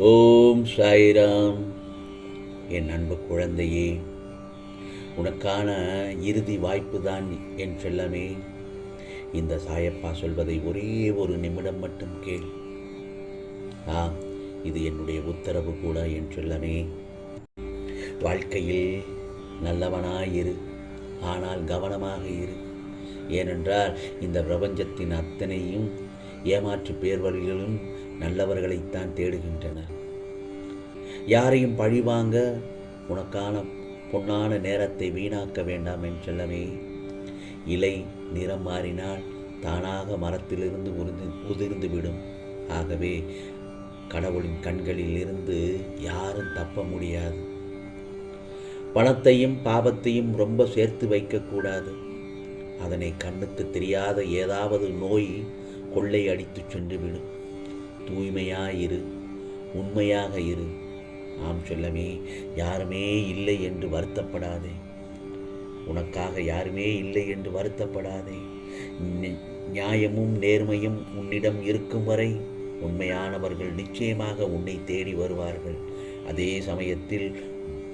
ஓம் சாய்ராம். என் அன்பு குழந்தையே உனக்கான இறுதி வாய்ப்பு தான் என் செல்லமே. இந்த சாயப்பா சொல்வதை ஒரே ஒரு நிமிடம் மட்டும் கேள். ஆம் இது என்னுடைய உத்தரவு கூட என் செல்லமே. வாழ்க்கையில் நல்லவனாயிரு ஆனால் கவனமாக இரு. ஏனென்றால் இந்த பிரபஞ்சத்தின் அத்தனையும் ஏமாற்று பேர்வர்களும் நல்லவர்களைத்தான் தேடுகின்றனர். யாரையும் பழிவாங்க உனக்கான பொன்னான நேரத்தை வீணாக்க வேண்டாம் என் இலை நிறம் மாறினால் தானாக மரத்திலிருந்து உதிர்ந்து உதிர்ந்து விடும். ஆகவே கடவுளின் கண்களில் இருந்து யாரும் தப்ப முடியாது. பணத்தையும் பாவத்தையும் ரொம்ப சேர்த்து வைக்கக்கூடாது அதனை கண்ணுக்கு தெரியாத ஏதாவது நோய் கொள்ளை அடித்து சென்றுவிடும் தூய்மையாயிரு உண்மையாக இரு. ஆம் சொல்லமே யாருமே இல்லை என்று வருத்தப்படாதே. உனக்காக யாருமே இல்லை என்று வருத்தப்படாதே. நியாயமும் நேர்மையும் உன்னிடம் இருக்கும் வரை உண்மையானவர்கள் நிச்சயமாக உன்னை தேடி வருவார்கள். அதே சமயத்தில்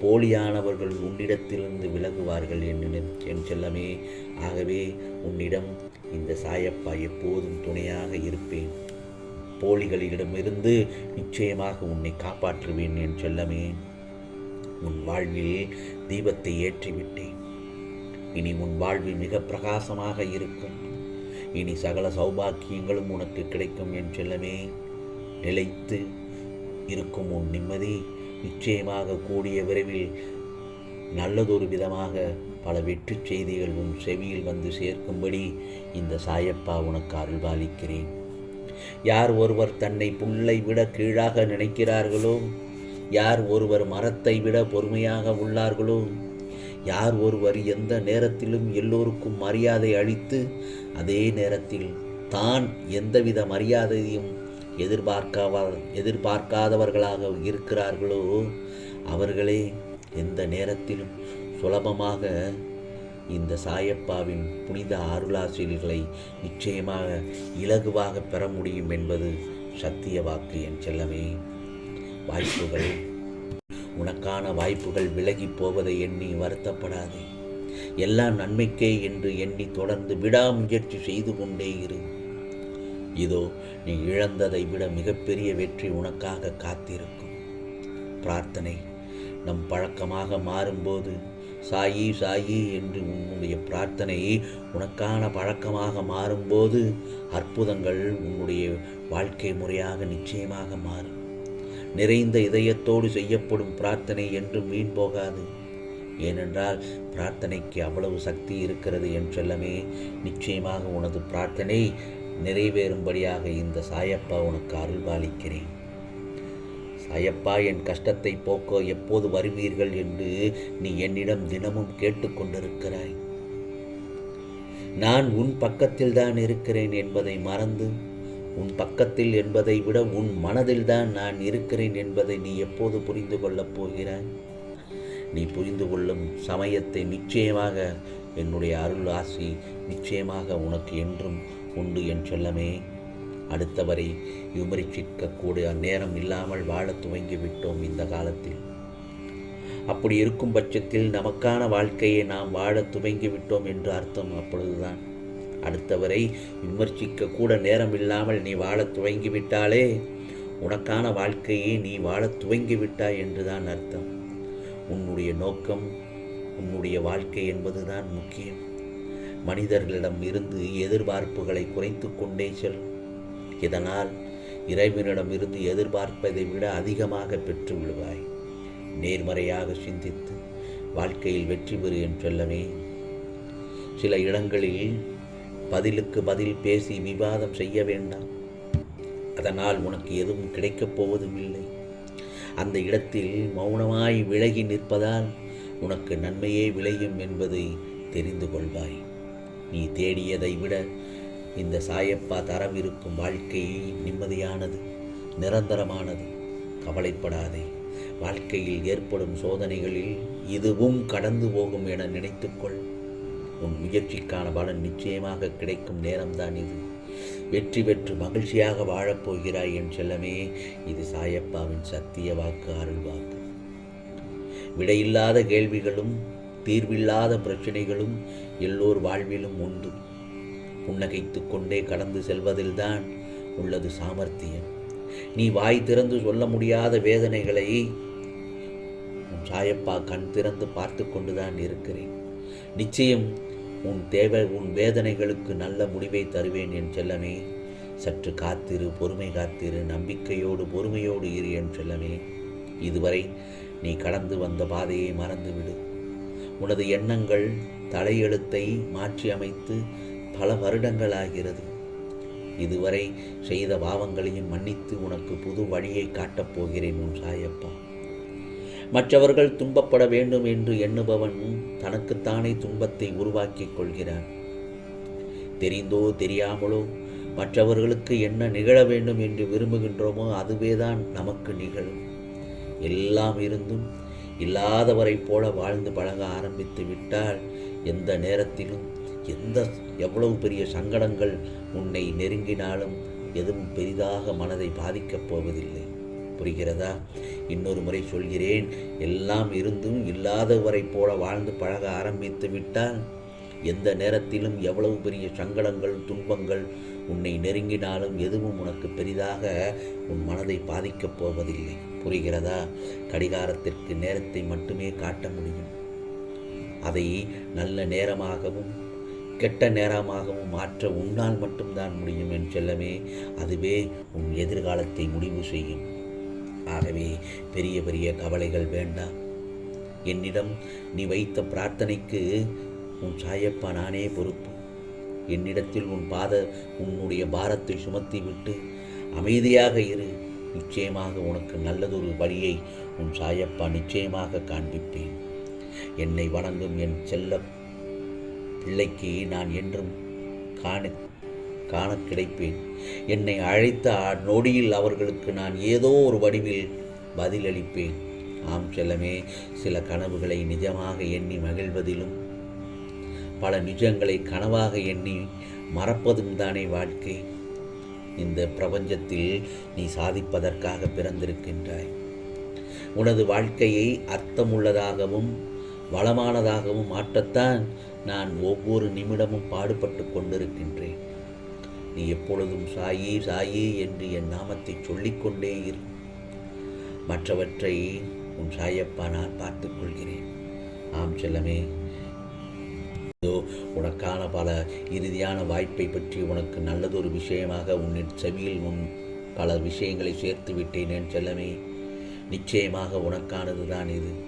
போலியானவர்கள் உன்னிடத்திலிருந்து விலகுவார்கள் என்று என் செல்லமே ஆகவே உன்னிடம் இந்த சாயப்பா எப்போதும் துணையாக இருப்பேன். போலிகளிடமிருந்து நிச்சயமாக உன்னை காப்பாற்றுவேன் என் செல்லமே. உன் வாழ்வில் தீபத்தை ஏற்றிவிட்டேன். இனி உன் வாழ்வு மிக பிரகாசமாக இருக்கும். இனி சகல சௌபாக்கியங்களும் உனக்கு கிடைக்கும் என் செல்லமே. நிலைத்து இருக்கும் உன் நிம்மதி நிச்சயமாக கூடிய விரைவில் நல்லதொரு விதமாக பல வெற்றி செய்திகள் உன் செவியில் வந்து சேர்க்கும்படி இந்த சாயப்பா உனக்கு அருள்பாலிக்கிறேன். யார் ஒருவர் தன்னை புல்லை விட கீழாக நினைக்கிறார்களோ? யார் ஒருவர் மரத்தை விட பொறுமையாக உள்ளார்களோ? யார் ஒருவர் எந்த நேரத்திலும் எல்லோருக்கும் மரியாதை அளித்து அதே நேரத்தில் தான் எந்தவித மரியாதையும் எதிர்பார்க்காவ எதிர்பார்க்காதவர்களாக இருக்கிறார்களோ? அவர்களே எந்த நேரத்திலும் சுலபமாக இந்த சாயப்பாவின் புனித அருளாசிரியர்களை நிச்சயமாக இலகுவாக பெற முடியும் என்பது சத்திய வாக்கு என் செல்லமே. வாய்ப்புகள். உனக்கான வாய்ப்புகள் விலகி போவதை எண்ணி வருத்தப்படாதே. எல்லாம் நன்மைக்கே என்று எண்ணி தொடர்ந்து விடாமுயற்சி செய்து கொண்டே இரு. இதோ நீ இழந்ததை விட மிகப்பெரிய வெற்றி உனக்காக காத்திருக்கும். பிரார்த்தனை. நம் பழக்கமாக மாறும்போது சாயி சாயி என்று உன்னுடைய பிரார்த்தனை உனக்கான பழக்கமாக மாறும்போது அற்புதங்கள் உன்னுடைய வாழ்க்கை முறையாக நிச்சயமாக மாறும். நிறைந்த இதயத்தோடு செய்யப்படும் பிரார்த்தனை என்றும் வீண் போகாது. ஏனென்றால் பிரார்த்தனைக்கு அவ்வளவு சக்தி இருக்கிறது என்றெல்லாமே நிச்சயமாக உனது பிரார்த்தனை நிறைவேறும்படியாக இந்த சாயப்பா உனக்கு அருள்பாலிக்கிறேன். ஐயப்பா என் கஷ்டத்தை போக்க எப்போது வருவீர்கள் என்று நீ என்னிடம் தினமும் கேட்டுக்கொண்டிருக்கிறாய் நான் உன் பக்கத்தில் தான் இருக்கிறேன் என்பதை மறந்து உன் பக்கத்தில் என்பதை விட உன் மனதில் தான் நான் இருக்கிறேன் என்பதை நீ எப்போது புரிந்து கொள்ளப் போகிறாய்? நீ புரிந்து கொள்ளும் சமயத்தை நிச்சயமாக என்னுடைய அருள் ஆசி நிச்சயமாக உனக்கு என்றும் உண்டு என் செல்லமே. அடுத்தவரை விமர்சிக்கக்கூடிய நேரம் இல்லாமல் வாழத் துவங்கி விட்டோம் இந்த காலத்தில். அப்படி இருக்கும் பட்சத்தில் நமக்கான வாழ்க்கையை நாம் வாழத் துவங்கி விட்டோம் என்று அர்த்தம் அப்பொழுதுதான். அடுத்தவரை விமர்சிக்க கூட நேரம் இல்லாமல் நீ வாழத் துவங்கி விட்டாலே உனக்கான வாழ்க்கையை நீ வாழத் துவங்கி விட்டாய் என்றுதான் அர்த்தம். உன்னுடைய நோக்கம் உன்னுடைய வாழ்க்கை என்பதுதான் முக்கியம். மனிதர்களிடம் இருந்து எதிர்பார்ப்புகளை குறைத்து கொண்டே செல். இதனால் இறைவனிடமிருந்து எதிர்பார்ப்பதை விட அதிகமாக பெற்று விடுவாய் நேர்மறையாக சிந்தித்து வாழ்க்கையில் வெற்றி பெறு என்றெல்லவே. சில இடங்களில் பதிலுக்கு பதில் பேசி விவாதம் செய்ய வேண்டாம். அதனால் உனக்கு எதுவும் கிடைக்கப் போவதும் இல்லை அந்த இடத்தில் மௌனமாய் விலகி நிற்பதால் உனக்கு நன்மையே விளையும் என்பதை தெரிந்து கொள்வாய். நீ தேடியதை விட இந்த சாயப்பா தரவிருக்கும் வாழ்க்கை நிம்மதியானது நிரந்தரமானது. கவலைப்படாதே. வாழ்க்கையில் ஏற்படும் சோதனைகளில் இதுவும் கடந்து போகும் என நினைத்துக்கொள். உன் முயற்சிக்கான பலன் நிச்சயமாக கிடைக்கும் நேரம்தான் இது. வெற்றி பெற்று மகிழ்ச்சியாக வாழப்போகிறாய் என் செல்லமே. இது சாயப்பாவின் சத்திய வாக்கு அருள் வாக்கு. விடையில்லாத கேள்விகளும் தீர்வில்லாத பிரச்சனைகளும் எல்லோர் வாழ்விலும் உண்டு. புன்னகைத்து கொண்டே கடந்து செல்வதில்தான் உள்ளது சாமர்த்தியம். நீ வாய் திறந்து சொல்ல முடியாத வேதனைகளை உன் சாயப்பா கண் திறந்து பார்த்து கொண்டுதான் இருக்கிறேன். நிச்சயம் உன் தேவை உன் வேதனைகளுக்கு நல்ல முடிவை தருவேன் என் செல்லமே. சற்று காத்திரு பொறுமை காத்திரு நம்பிக்கையோடு பொறுமையோடு இரு என் செல்லமே. இதுவரை நீ கடந்து வந்த பாதையை மறந்துவிடு. உனது எண்ணங்கள் தலையெழுத்தை மாற்றி அமைத்து பல வருடங்கள் ஆகிறது இதுவரை செய்த பாவங்களையும் மன்னித்து உனக்கு புது வழியை காட்டப் போகிறேன் உன் சாயப்பா. மற்றவர்கள் துன்பப்பட வேண்டும் என்று எண்ணுபவன் தனக்குத்தானே துன்பத்தை உருவாக்கிக் கொள்கிறான். தெரிந்தோ தெரியாமலோ மற்றவர்களுக்கு என்ன நிகழ வேண்டும் என்று விரும்புகின்றோமோ அதுவேதான் நமக்கு நிகழும். எல்லாம் இருந்தும் இல்லாதவரைப் போல வாழ்ந்து பழக ஆரம்பித்து விட்டால் எந்த நேரத்திலும் எந்த எவ்வளவு பெரிய சங்கடங்கள் உன்னை நெருங்கினாலும் எதுவும் பெரிதாக மனதை பாதிக்கப் போவதில்லை. புரிகிறதா? இன்னொரு முறை சொல்கிறேன் எல்லாம் இருந்தும் இல்லாதவரைப் போல வாழ்ந்து பழக ஆரம்பித்து விட்டால் எந்த நேரத்திலும் எவ்வளவு பெரிய சங்கடங்கள் துன்பங்கள் உன்னை நெருங்கினாலும் எதுவும் உனக்கு பெரிதாக உன் மனதை பாதிக்கப் போவதில்லை. புரிகிறதா? கடிகாரத்திற்கு நேரத்தை மட்டுமே காட்ட முடியும். அதை நல்ல நேரமாகவும் கெட்ட நேரமாகவும் மாற்ற உன்னால் மட்டும்தான் முடியும் என் செல்லமே. அதுவே உன் எதிர்காலத்தை முடிவு செய்யும். ஆகவே பெரிய பெரிய கவலைகள் வேண்டாம் என்னிடம் நீ வைத்த பிரார்த்தனைக்கு உன் சாயப்பா நானே பொறுப்பு. என்னிடத்தில் உன் பாத உன்னுடைய பாரத்தை சுமத்தி விட்டு அமைதியாக இரு. நிச்சயமாக உனக்கு நல்லதொரு வழியை உன் சாயப்பா நிச்சயமாக காண்பிப்பேன். என்னை வணங்கும் என் செல்ல பிள்ளைக்கு நான் என்றும் காண காண கிடைப்பேன் என்னை அழைத்த நொடியில் அவர்களுக்கு நான் ஏதோ ஒரு வடிவில் பதிலளிப்பேன். ஆம் செல்லமே சில கனவுகளை நிஜமாக எண்ணி மகிழ்வதிலும் பல நிஜங்களை கனவாக எண்ணி மறப்பதும் தானே வாழ்க்கை. இந்த பிரபஞ்சத்தில் நீ சாதிப்பதற்காக பிறந்திருக்கின்றாய். உனது வாழ்க்கையை அர்த்தமுள்ளதாகவும் வளமானதாகவும் மாற்றத்தான் நான் ஒவ்வொரு நிமிடமும் பாடுபட்டு கொண்டிருக்கின்றேன். நீ எப்பொழுதும் சாயி சாயி என்று என் நாமத்தை சொல்லிக்கொண்டே இரு. மற்றவற்றை உன் சாயப்பா நான் பார்த்துக் கொள்கிறேன். ஆம் செல்லமே. இதோ உனக்கான பல இறுதியான வாய்ப்பை பற்றி உனக்கு நல்லதொரு விஷயமாக உன்னின் செவியில் உன் பல விஷயங்களை சேர்த்து விட்டேன் என் செல்லமே. நிச்சயமாக உனக்கானது தான் இது.